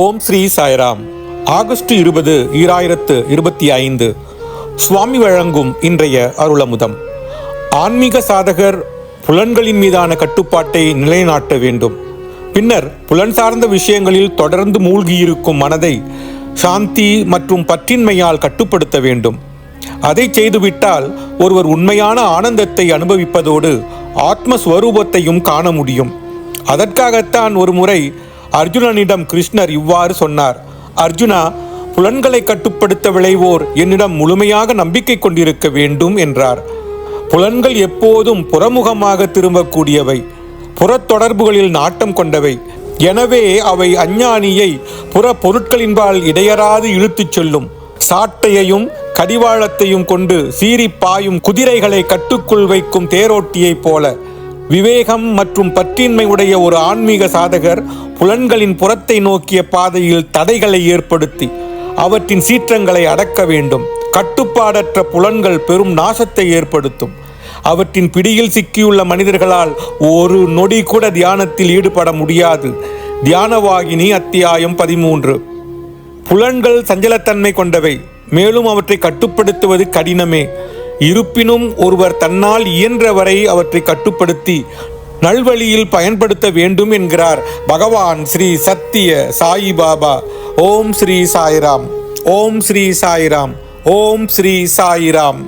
ஓம் Sri Sairam. August இருபது ஈராயிரத்து இருபத்தி ஐந்து. சுவாமி வழங்கும் இன்றைய அருளமுதம். ஆன்மீக சாதகர் புலன்களின் மீதான கட்டுப்பாட்டை நிலைநாட்ட வேண்டும். பின்னர் புலன் சார்ந்த விஷயங்களில் தொடர்ந்து மூழ்கியிருக்கும் மனதை சாந்தி மற்றும் பற்றின்மையால் கட்டுப்படுத்த வேண்டும். அதை செய்துவிட்டால் ஒருவர் உண்மையான ஆனந்தத்தை அனுபவிப்பதோடு ஆத்மஸ்வரூபத்தையும் காண முடியும். அதற்காகத்தான் ஒரு முறை அர்ஜுனனிடம் கிருஷ்ணர் இவ்வாறு சொன்னார். அர்ஜுனா புலன்களை கட்டுப்படுத்த விளைவோர் என்னிடம் முழுமையாக நம்பிக்கை கொண்டிருக்க வேண்டும் என்றார். புலன்கள் எப்போதும் புறமுகமாக திரும்பக்கூடியவை புறத்தொடர்புகளில் நாட்டம் கொண்டவை. எனவே அவை அஞ்ஞானியை புற பொருட்களின்பால் இடையறாது இழுத்துச் செல்லும். சாட்டையையும் கடிவாளத்தையும் கொண்டு சீறி பாயும் குதிரைகளை கட்டுக்குள் வைக்கும் தேரோட்டியைப் போல. விவேகம் மற்றும் பற்றின்மை உடைய ஒரு ஆன்மீக சாதகர் புலன்களின் புறத்தை நோக்கிய பாதையில் தடைகளை ஏற்படுத்தி அவற்றின் சீற்றங்களை அடக்க வேண்டும். கட்டுப்பாடற்ற புலன்கள் பெரும் நாசத்தை ஏற்படுத்தும். அவற்றின் பிடியில் சிக்கியுள்ள மனிதர்களால் ஒரு நொடி கூட தியானத்தில் ஈடுபட முடியாது. தியானவாகினி அத்தியாயம் பதிமூன்று. புலன்கள் சஞ்சலத்தன்மை கொண்டவை. மேலும் அவற்றை கட்டுப்படுத்துவது கடினமே. இருப்பினும் ஒருவர் தன்னால் இயன்றவரை அவற்றை கட்டுப்படுத்தி நல்வழியில் பயன்படுத்த வேண்டும் என்கிறார். பகவான் ஸ்ரீ சத்திய சாயி பாபா. ஓம் ஸ்ரீ சாய்ராம். ஓம் ஸ்ரீ சாய்ராம். ஓம் ஸ்ரீ சாய்ராம்.